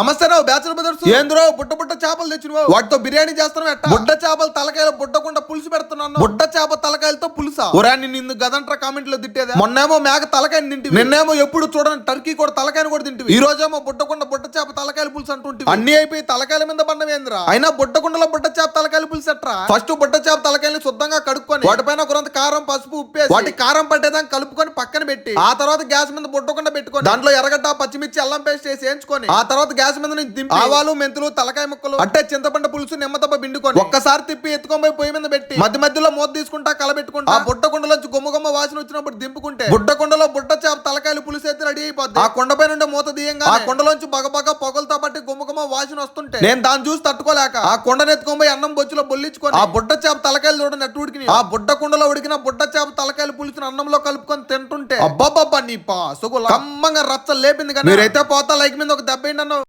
నమస్తే రావు bachelor brothers. ఏంద్రో బుట్ట బుట్ట చేపలు తెచ్చినవో? వాటితో బిర్యానీ చేస్తున్నావు ఎట్ట? బుడ్డ చేపలు తలకాయలు బుడ్డకుండా పులుసు పెడుతున్నాను బుడ్డ చేప తలకాయలతో పులుసా? ఒరా నిన్ను ఇందు గదంట్రా కామెంట్లో తిట్టేదా. మొన్నేమో మేక తలకాయని తింటివి. నిన్నేమో ఎప్పుడు చూడని టర్కీ కూడా తలకాయని కూడా తింటివి. ఈ రోజేమో బుడ్డకుండా బుడ్డ చేప తలకాయలు పులుసు అంటుంటివి. అన్ని అయిపోయి తలకాయల మీద బండవేంద్రా అయినా బుడ్డకుండలో బుడ్డ చేప ఫస్ట్ బుడ్డ చేప తలకాయలు శుద్ధంగా కడుక్కొని వాటిపైన కొంత కారం పసుపు ఉప్పేసి వాటి కారం పట్టేదాకా కలుపుకొని పక్కన పెట్టి ఆ తర్వాత గ్యాస్ మీద బుట్టకుండా పెట్టుకొని దాంట్లో ఎర్రగడ్డ పచ్చిమిర్చి అల్లం పేస్ట్ వేసి వేయించుకొని ఆ తర్వాత గ్యాస్ మీద నుంచి దింపి ఆవాలు మెంతులు తలకాయ ముక్కలు అంటే చింతపండు పులుసు నిమ్మతప్ప పిండుకొని ఒక్కసారి తిప్పి ఎత్తుకొని పోయి పొయ్యి మీద పెట్టి మధ్య మధ్యలో మూత తీసుకుంటా కలబెట్టుకుంటా ఆ బుట్ట కుండలోంచి గుమ్మ గుమ్మ వాసన వచ్చినప్పుడు దింపుకుంటే బుట్ట కుండలో బుట్ట చేప తలకాయలు పులుసు అయితే రెడీ అయిపోద్ది. ఆ కొండపై నుండి మూత తీయంగా ఆ కొండలోంచి బగబగ పొగలతో బట్టి గుమ్మ గుమ్మ వాసన వస్తుంటే నేను దాన్ని చూసి తట్టుకోలేక ఆ కొండను ఎత్తుకొని పోయి అన్నం బొచ్చులో బొల్లించుకొని ఆ బుట్ట చేప తలకాయలు చూడండి నెట్టు ఉడికినాయి. ఆ బుట్ట కుండలో ఉడికిన బుట్ట చేప తలకాయలు పులుసుని అన్నంలో కలుపుకొని తింటుంటే అబ్బబ్బబ్బా నీ పా సుగుల కమ్మంగా రచ్చ లేపింది కానీ మీరైతే పోతా లైక్ మీద ఒక దెబ్బ అన్న